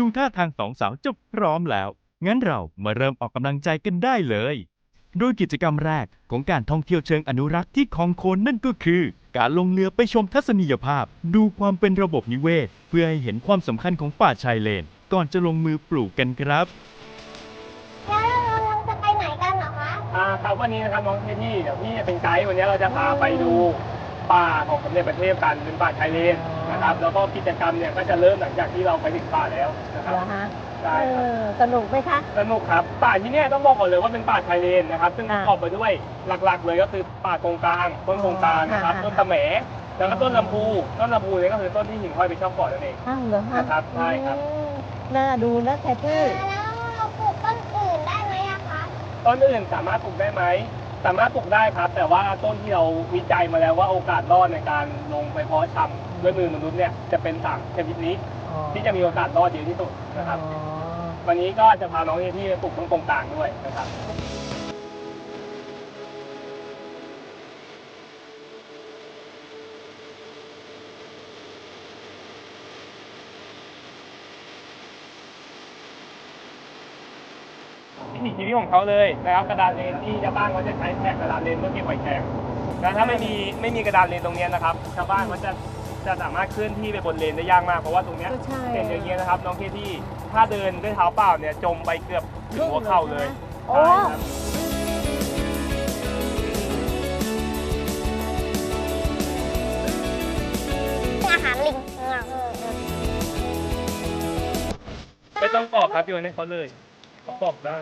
ดูท่าทางสองสาวจะพร้อมแล้ว งั้นเรามาเริ่มออกกำลังใจกันได้เลย โดยกิจกรรมแรกของการท่องเที่ยวเชิงอนุรักษ์ที่คลองโคนนั่นก็คือ การลงเรือไปชมทัศนียภาพ ดูความเป็นระบบนิเวศ เพื่อให้เห็นความสำคัญของป่าชายเลน ก่อนจะลงมือปลูกกันครับแล้วเราจะไปไหนกันเหรอคะ อ่าครับวันนี้นะครับน้องเทนี่เดี๋ยวพี่จะเป็นไกด์วันนี้เราจะพาไปดู ป่าของสมเด็จพระเทพกันเป็นป่าชายเลนนะครับ แล้วก็กิจกรรมเนี่ยก็จะเริ่มหลังจากที่เราไปถึงป่าแล้วนะครับเหรอฮะใช่เอครับอสนุกไหมคะ สนุกครับป่าที่เนี่ยต้องบอกก่อนเลยว่าเป็นป่าชายเลนนะครับ ซึ่งปอ่าระกอบไปด้วยหลักๆ เลยก็คือป่าตรงกลางต้นตรงกลางนะครับอ่าต้นตะแหมแล้วก็ต้นลำพูต้นลำพูเนี่ยก็คือต้นที่หิ่งห้อยไปชอบเกาะนั่นเอง อ้าวเหรอฮะนะครับใช่ครับ อืมน่าดูนะแคทตี้แล้วเราปลูกต้นอื่นได้ไหมอะคะ ต้นอื่นสามารถปลูกได้ไหม สามารถปลูกได้ครับ แต่ว่าต้นที่เราวิจัยมาแล้วว่าโอกาสรอดในการลงไปเพาะชำด้วยมือมนุษย์เนี่ยจะเป็นสามชนิดนี้ที่จะมีโอกาสรอดเยอะที่สุดนะครับ อ๋อ วันนี้ก็จะพาน้องที่ที่ไปปลูกต้นกงกลางด้วยนะครับ ชีวิตของเขาเลยนะครับกระดานเลนที่ชาวบ้านเขาจะใช้แทนกระดานเลนเมื่อเก็บหอยแครงแล้วถ้าไม่มีไม่มีกระดานเลนตรงเนี้ยนะครับชาวบ้านเขาจะจะสามารถเคลื่อนที่ไปบนเลนได้ยากมากเพราะว่าตรงเนี้ยก็ใช่ เป็นอย่างเงี้ยนะครับ น้องเคที่ถ้าเดินด้วยเท้าเปล่าเนี่ยจมไปเกือบถึงหัวเข่าเลยโอ้ ใช่ครับ อาหารลิงไม่ต้องปอกครับโยนให้เขาเลยเขาปอกได้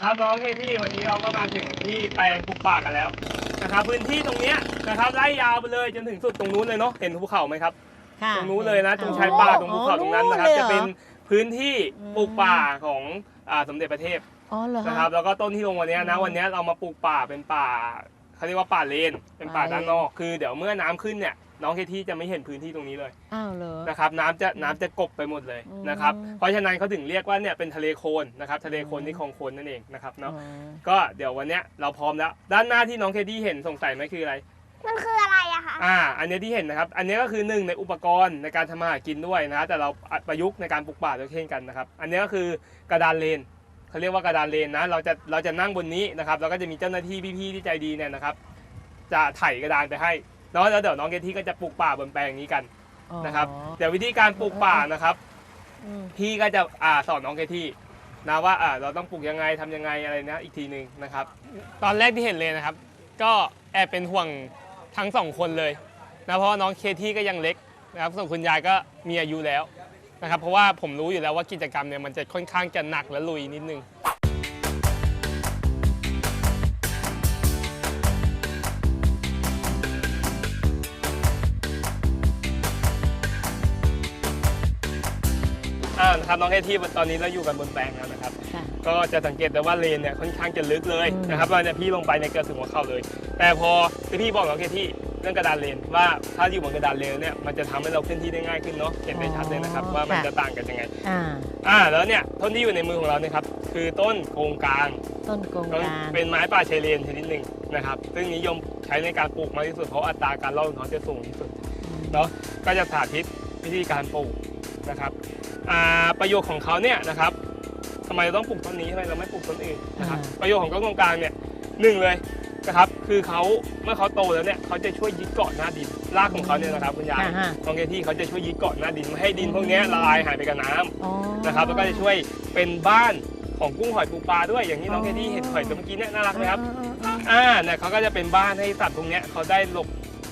ครับน้องเคที่วันนี้เราก็มาถึงที่แปลงปลูกป่ากันแล้วนะครับพื้นที่ตรงเนี้ยนะครับไล่ยาวไปเลยจนถึงสุดตรงนู้นเลยเนาะเห็นภูเขาไหมครับ ค่ะตรงนู้นเลยนะตรงชายป่าตรงภูเขาตรงนั้นนะครับ จะเป็นพื้นที่ปลูกป่าของอ่าสมเด็จพระเทพอ๋อเหรอฮะนะครับ แล้วก็ต้นที่ลงวันเนี้ยนะอืมวันเนี้ยเรามาปลูกป่าเป็นป่าเขาเรียกว่าป่าเลนเป็นป่าป่าเลนด้านนอกคือเดี๋ยวเมื่อน้ำขึ้นเนี่ย น้องเคที่จะไม่เห็นพื้นที่ตรงนี้เลยอ้าวเหรอ นะครับน้ำจะน้ำจะกบไปหมดเลยอืมนะครับเพราะฉะนั้นเขาถึงเรียกว่าเนี่ยเป็นทะเลโคลนนะครับทะเลโคลนที่คลองโคลนนั่นเองนะครับเนาะอ๋อก็เดี๋ยววันเนี้ยเราพร้อมแล้ว ด้านหน้าที่น้องเคที่เห็นสงสัยไหมคืออะไร มันคืออะไรอะคะอ่า อันเนี้ยที่เห็นนะครับ อันเนี้ยก็คือหนึ่งในอุปกรณ์ในการทำมาหากินด้วยนะ แต่เราประยุกต์ในการปลูกป่าด้วยเช่นกันนะครับ อันเนี้ยก็คือกระดานเลนเขาเรียกว่ากระดานเลนนะ เราจะเราจะนั่งบนนี้นะครับ แล้วก็จะมีเจ้าหน้าที่พี่ๆที่ใจดีเนี่ยนะครับ จะไถ่กระดานไปให้ เนาะแล้วเดี๋ยวน้องเกที่ก็จะปลูกป่าบนแปลงนี้กันอ๋อนะครับเดี๋ยววิธีการปลูกป่านะครับอืมพี่ก็จะอ่าสอนน้องเคที่นะว่าอ่าเราต้องปลูกยังไงทำยังไงอะไรนะอีกทีหนึ่งนะครับ ตอนแรกที่เห็นเลยนะครับ ก็แอบเป็นห่วงทั้งสองคนเลยนะเพราะว่าน้องเคที่ก็ยังเล็กนะครับส่วนคุณยายก็มีอายุแล้วนะครับเพราะว่าผมรู้อยู่แล้วว่ากิจกรรมเนี่ยมันจะค่อนข้างจะหนักและลุยนิดนึง นะครับน้องเคที่ตอนนี้เราอยู่กันบนแปลงแล้วนะครับ ค่ะก็จะสังเกตได้ว่าเลนเนี่ยค่อนข้างจะลึกเลยอืมนะครับว่าเนี่ยพี่ลงไปเนี่ยเกือบถึงหัวเข่าเลย แต่พอที่พี่บอกน้องเคที่เรื่องกระดานเลนว่าถ้าอยู่บนกระดานเลนเนี่ยมันจะทำให้เราเคลื่อนที่ได้ง่ายขึ้นเนาะเห็นได้ชัดเลยนะครับว่ามันจะต่างกันยังไง อ่า อ่าแล้วเนี่ยต้นที่อยู่ในมือของเราเนี่ยครับคือต้นโกงกลางต้นกงต้นกลางเป็นไม้ป่าชายเลนชนิดหนึ่งนะครับซึ่งนิยมใช้ในการปลูกมากที่สุดเพราะอัตราการรอดของเขาจะสูงที่สุด เนาะก็จะสาธิตวิธีการปลูกนะครับอ่า ประโยชน์ของเขาเนี่ยนะครับทำไมเราต้องปลูกต้นนี้ทำไมเราไม่ปลูกต้นอื่นนะครับประโยชน์ของต้นตรงกลางเนี่ยหนึ่งเลยนะครับคือเขาเมื่อเขาโตแล้วเนี่ยเขาจะช่วยยึดเกาะหน้าดินรากของเขาเนี่ยนะครับคุณยายอ่าฮะตรงที่เขาจะช่วยยึดเกาะหน้าดินไม่ให้ดินพวกเนี้ยละลายหายไปกับน้ำอ๋อนะครับแล้วก็จะช่วยเป็นบ้านของกุ้งหอยปูปลาด้วยอย่างที่น้องเคที่เห็นหอยตัวเมื่อกี้เนี่ยน่ารักไหมครับอ่าอ่าอ่าอ่าเนี่ยเขาก็จะเป็นบ้านให้สัตว์พวกเนี้ยเขาได้หลบ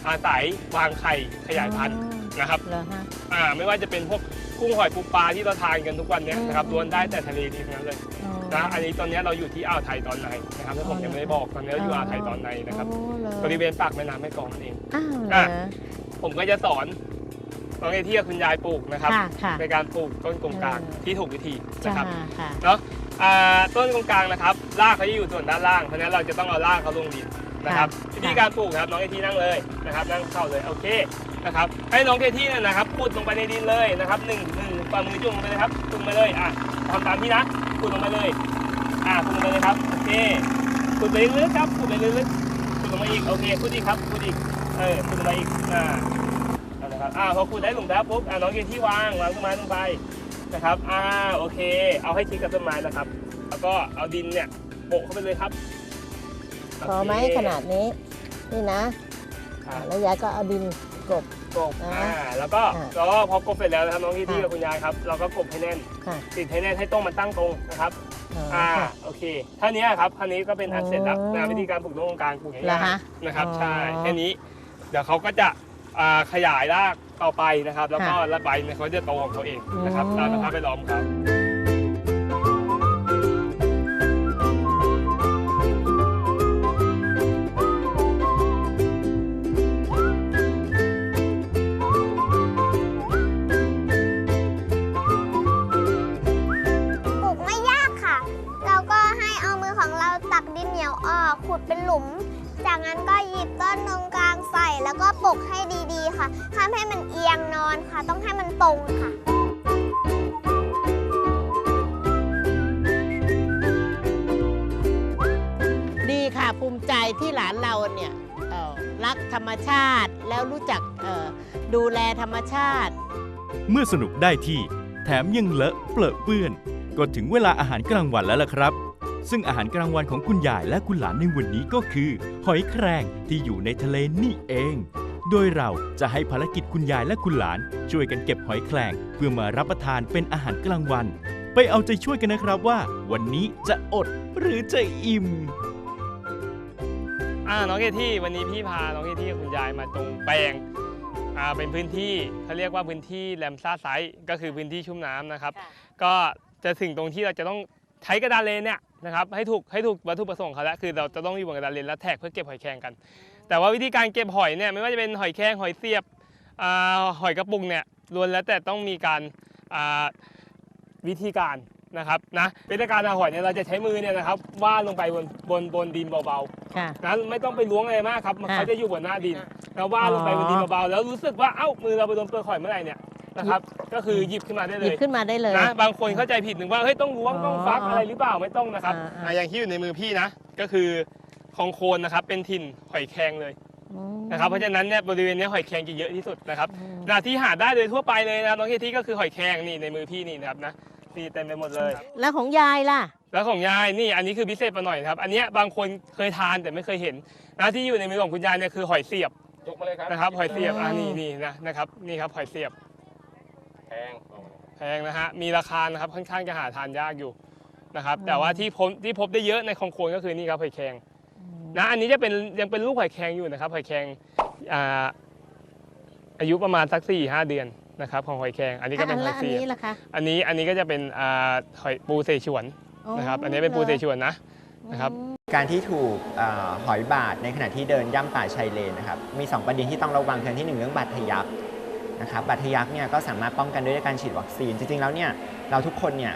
อาศัยวางไข่ขยายพันธุ์นะครับเหรอฮะอ่าไม่ว่าจะเป็นพวก กุ้งหอยปูปลาที่เราทานกันทุกวันเนี้ยนะครับอืมล้วนได้แต่ทะเลดีทั้งนั้นเลยอ๋อนะอันนี้ตอนเนี้ยเราอยู่ที่อ่าวไทยตอนในนะครับถ้าผมอ๋อยังไม่ได้บอกตอนนี้เราอยู่อ่าวไทยตอนในนะครับโอ้เหรอบริเวณปากแม่น้ำแม่กลองนั่นเองอ้าวเหรอะอผมก็จะสอนน้องเอที่กับคุณยายปลูกนะครับค่ะค่ะในการปลูกต้นกงกลางเออที่ถูกวิธีจ้านะครับค่ะเนาะอ่าต้นกงกลางนะครับรากเขาจะอยู่ส่วนด้านล่างเพราะฉะนั้นเราจะต้องเอารากเขาลงดินนะครับค่ะวิธีการปลูกนะครับน้องเคที่นั่งเลยนะครับนั่งเข้าเลยโอเค นะครับ ให้น้องเคที่เนี่ยนะครับขุดลงไปในดินเลยนะครับหนึ่งหนึ่งฝ่ามือจุ่มลงไปเลยครับจุ่มไปเลยอะทำตามที่นะขุดลงไปเลยอะขุดลงไปเลยครับโอเคขุดไปลึกๆครับขุดไปลึกๆขุดลงมาอีกโอเคขุดอีกครับขุดอีกเออขุดลงมาอีกอ่าเอาละครับอ่าพอขุดได้หลุมแล้วปุ๊บอะน้องเคที่วางวางต้นไม้ลงไปนะครับอ่าโอเค เอาให้ชิดกับต้นไม้นะครับ แล้วก็เอาดินเนี่ยโปะเข้าไปเลยครับพอไหมขนาดนี้นี่นะแล้วยายก็เอาดิน กบ กบอ่าอ่าแล้วก็อ่าแล้วก็พอกบเสร็จแล้วนะครับน้องที่ที่ค่ะ กับคุณยายครับเราก็กบให้แน่นค่ะติดให้แน่นให้ต้นมันตั้งตรงนะครับอ๋ออ่าค่ะ โอเคท่านี้ครับท่านี้ก็เป็นอันเสร็จแล้วอ๋อนะวิธีการปลูกต้นกลางปลูกเหรอง่ายคะๆนะครับอ๋อใช่แค่นี้ เดี๋ยวเขาก็จะอ่าขยายรากต่อไปนะครับ แล้วก็ค่ะระบายเนี่ยเขาจะโตของเขาเองนะครับอืม ตามสภาพแวดล้อมครับ เป็นหลุม จากนั้นก็หยิบต้นตรงกลางใส่แล้วก็ปลูกให้ดีๆ ค่ะทำให้มันเอียงนอนค่ะ ต้องให้มันตรงค่ะดีค่ะภูมิใจที่หลานเราเนี่ยเอ่อรักธรรมชาติแล้วรู้จักเอ่อดูแลธรรมชาติ เมื่อสนุกได้ที่ แถมยังเลอะเปลอะเปื้อน ก็ถึงเวลาอาหารกลางวันแล้วล่ะครับ ซึ่งอาหารกลางวันของคุณยายและคุณหลานในวันนี้ก็คือ หอยแครงที่อยู่ในทะเลนี่เอง โดยเราจะให้ภารกิจคุณยายและคุณหลาน ช่วยกันเก็บหอยแครงเพื่อมารับประทานเป็นอาหารกลางวัน ไปเอาใจช่วยกันนะครับว่า วันนี้จะอดหรือจะอิ่มอ่าน้องเคที่วันนี้พี่พาน้องเคที่กับคุณยายมาตรงแปลงอ่าเป็นพื้นที่เขาเรียกว่าพื้นที่แลมซ่าไซต์ก็คือพื้นที่ชุ่มน้ำนะครับค่ะก็จะถึงตรงที่เราจะต้องใช้กระดานเลนเนี่ย นะครับให้ถูกให้ถูกวัตถุประสงค์เขาแล้วคือเราจะต้องอยู่บนกระดานเลนและแท็กเพื่อเก็บหอยแครงกัน แต่ว่าวิธีการเก็บหอยเนี่ยไม่ว่าจะเป็นหอยแครงหอยเสียบอ่าหอยกระปุกเนี่ยล้วนแล้วแต่ต้องมีการอ่าวิธีการนะครับนะวิธีการหาหอยเนี่ยเราจะใช้มือเนี่ยนะครับวาดลงไปบนบนบนดินเบาๆค่ะนั้นไม่ต้องไปล้วงอะไรมากครับมันค่ะเขาจะอยู่บนหน้าดินค่ะแล้วว่าดลงไปอ๋บอนดินเบาๆแล้วรู้สึกว่าเอ้ามือเราไปโดนเปลือกหอยเมื่อไหร่เนี่ย นะครับ ก็คือหยิบขึ้นมาได้หเลยิบยขึ้นมาได้เลย นะบางคนเข้าใจผิดหนึ่งว่าเฮ้ยต้องล้วงอ๋อต้องฟักอะไรหรือเปล่าไม่ต้องนะครับอ่าอ่า อ่าอย่างที่อยู่ในมือพี่นะ ก็คือของโคนนะครับเป็นถิ่นหอยแครงเลยอืม นะครับเพราะฉะนั้นเนี่ยบริเวณเนี้ยหอยแครงจะเยอะที่สุดนะครับอืมนาที่หาได้โดยทั่วไปเลยนะครับน้องเคที่ก็คือหอยแครงนี่ในมือพี่นี่นะครับนะนี่เต็มไปหมดเลย แล้วของยายล่ะ แล้วของยายนี่อันนี้คือพิเศษมาหน่อยนะครับ อันเนี้ยบางคนเคยทานแต่ไม่เคยเห็นนะที่อยู่ในมือของคุณยายเนี่ยคือหอยเสียบยกมาเลยครับนะครับหอยเสียบอ่าอืมนี่นี่นะนะครับนี่ครับหอยเสียบ แพงแพงนะฮะมีราคานะครับค่อนข้างจะหาทานยากอยู่นะครับแต่ว่าที่พบที่พบได้เยอะในคลองโคนก็คือนี่ครับหอยแครงนะอันนี้จะเป็นยังเป็นลูกหอยแครงอยู่นะครับหอยแครงอ่าอายุประมาณสัก4ี่ห้าเดือนนะครับของหอยแครงอันนี้ก็เป็นหแล้อวยอันเสียบนี้ล่ะคะอันนี้อันนี้ก็จะเป็นอ่าหอยปูเสฉวนนะครับอันนี้เป็นปูเสฉวนนะนะครับอืมการที่ถูกเออหอยบาดในขณะที่เดินย่ำป่าชายเลนนะครับมี 2 ประเด็นที่ต้องระวังคืออนที่ 1 เรื่องบาดทะยัก นะครับบาดทะยักเนี่ยก็สามารถป้องกันด้วยการฉีดวัคซีน จริงๆแล้วเนี่ยเราทุกคนเนี่ย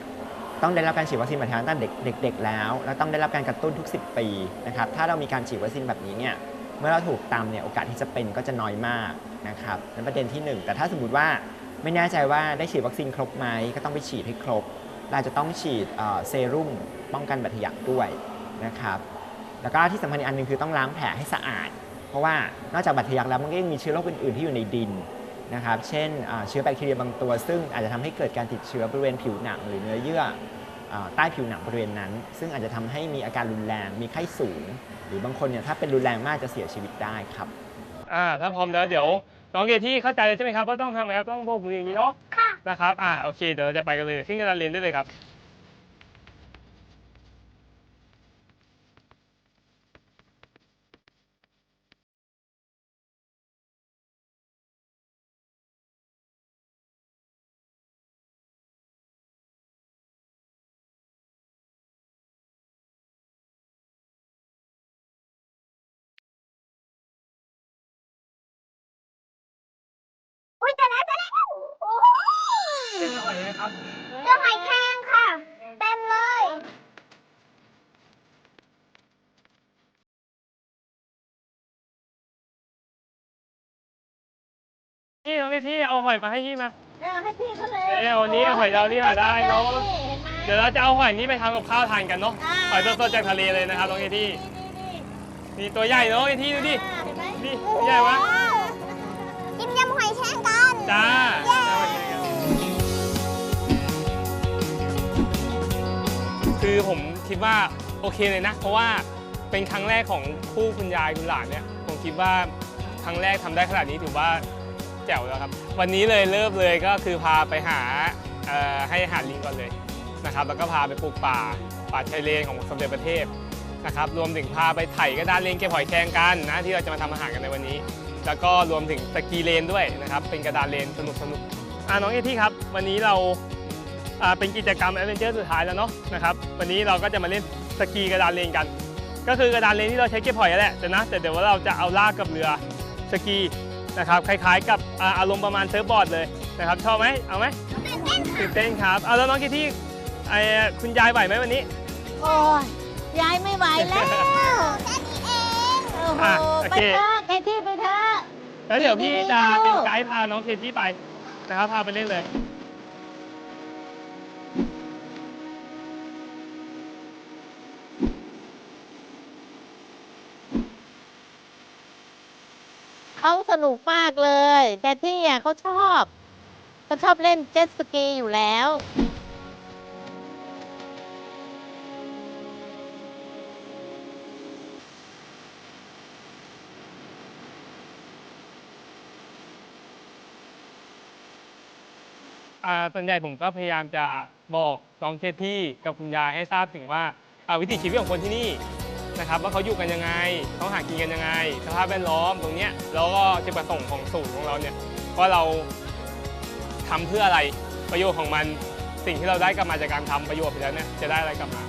ต้องได้รับการฉีดวัคซีนบาดทะยักตั้งแต่เด็กๆแล้ว แล้วต้องได้รับการกระตุ้นทุก 10 ปีนะครับถ้าเรามีการฉีดวัคซีนแบบนี้เนี่ยเมื่อเราถูกตามเนี่ยโอกาสที่จะเป็นก็จะน้อยมากนะครับนั่นประเด็นที่หนึ่งแต่ถ้าสมมติว่าไม่แน่ใจว่าได้ฉีดวัคซีนครบไหมก็ต้องไปฉีดให้ครบ เราจะต้องฉีดเซรุ่มป้องกันบาดทะยักด้วยนะครับแล้วก็ที่สำคัญอีกอันหนึงคือต้องล้างแผลให้สะอาด เพราะว่านอกจากบาดทะยักแล้วมันก็ยังมีเชื้อโรคอื่นๆที่อยู่ในดิน นะครับ เช่นอ่าเชื้อแบคทีเรียบางตัว ซึ่งอาจจะทำให้เกิดการติดเชื้อบริเวณผิวหนังหรือเนื้อเยื่ออ่าใต้ผิวหนังบริเวณนั้น ซึ่งอาจจะทำให้มีอาการรุนแรง มีไข้สูง หรือบางคนเนี่ยถ้าเป็นรุนแรงมากจะเสียชีวิตได้ครับ อ่า ถ้าพร้อมแล้วเดี๋ยวน้องเกที่เข้าใจเลยใช่ไหมครับว่าต้องทำไงครับต้องโบกมืออย่างนี้เนาะ ค่ะ นะครับ อ่า โอเค เดี๋ยวเราจะไปกันเลยขึ้นกระดานเรียนได้เลยครับ นะครับเรื่องหอยแครงค่ะ เต็มเลยพี่น้องพี่เอาหอยมาให้พี่มาเอาให้พี่เขาเลยเดี๋ยววันนี้หอยเรานี่มาได้เนาะเดี๋ยวเราจะเอาหอยนี้ไปทำกับข้าวทานกันเนาะหอยสดๆจากทะเลเลยนะครับน้องไอที่นี่ตัวใหญ่เนาะไอที่ดูดิดิใหญ่วะกินยำหอยแครงกันจ้า คือผมคิดว่าโอเคเลยนะ เพราะว่าเป็นครั้งแรกของคู่คุณยายคุณหลานเนี่ยผมคิดว่าครั้งแรกทำได้ขนาดนี้ถือว่าแจ๋วแล้วครับ วันนี้เลยเริ่มเลยก็คือพาไปหาให้อาหารลิงก่อนเลยนะครับแล้วก็พาไปปลูกป่าป่าชายเลนของสมเด็จพระเทพนะครับรวมถึงพาไปไถกระดานเลนเก็บหอยแครงกันนะที่เราจะมาทำอาหารกันในวันนี้ แล้วก็รวมถึงสกีเลนด้วยนะครับเป็นกระดานเลนสนุกสนุกอ่าน้องเอที่ครับ วันนี้เรา เป็นกิจกรรมแอดเวนเจอร์สุดท้ายแล้วเนาะนะครับวันนี้เราก็จะมาเล่นสกีกระดานเลนกัน ก็คือกระดานเลนที่เราใช้เก็บหอยนั่นแหละแต่นะแต่เดี๋ยวว่าเราจะเอาลากกับเรือสกีนะครับคล้ายๆ กับอ่าอารมณ์ประมาณเซิร์ฟบอร์ดเลยนะครับชอบไหมเอาไหมตื่นเต้นครับเอาแล้วน้องกิที่ไอ้คุณยายไหวไหมวันนี้โอ้ยยายไม่ไหวแล้วแค่นี้เองโอ้โหอะโอไปเคเถอะแคที่ไปเถอะแล้วเดี๋ยวพี่จะดีๆเป็นไกด์พาน้องเคที่ไปนะครับพาไปเล่นเลย นุกมากเลย แต่ที่อะเขาชอบเขาชอบเล่นเจ็ตสกีอยู่แล้ว อ่าส่วนใหญ่ผมก็พยายามจะบอกน้องเคที่กับคุณยายให้ทราบถึงว่าอ่าวิถีชีวิตของคนที่นี่ นะครับว่าเขาอยู่กันยังไงเขาหากินกันยังไง สภาพแวดล้อมตรงเนี้ยแล้วก็จุดประสงค์ของศูนย์ของเราเนี่ยว่าเราทำเพื่ออะไรประโยชน์ของมันสิ่งที่เราได้กลับมาจากการทำประโยชน์ไปแล้วเนี่ยจะได้อะไรกลับมา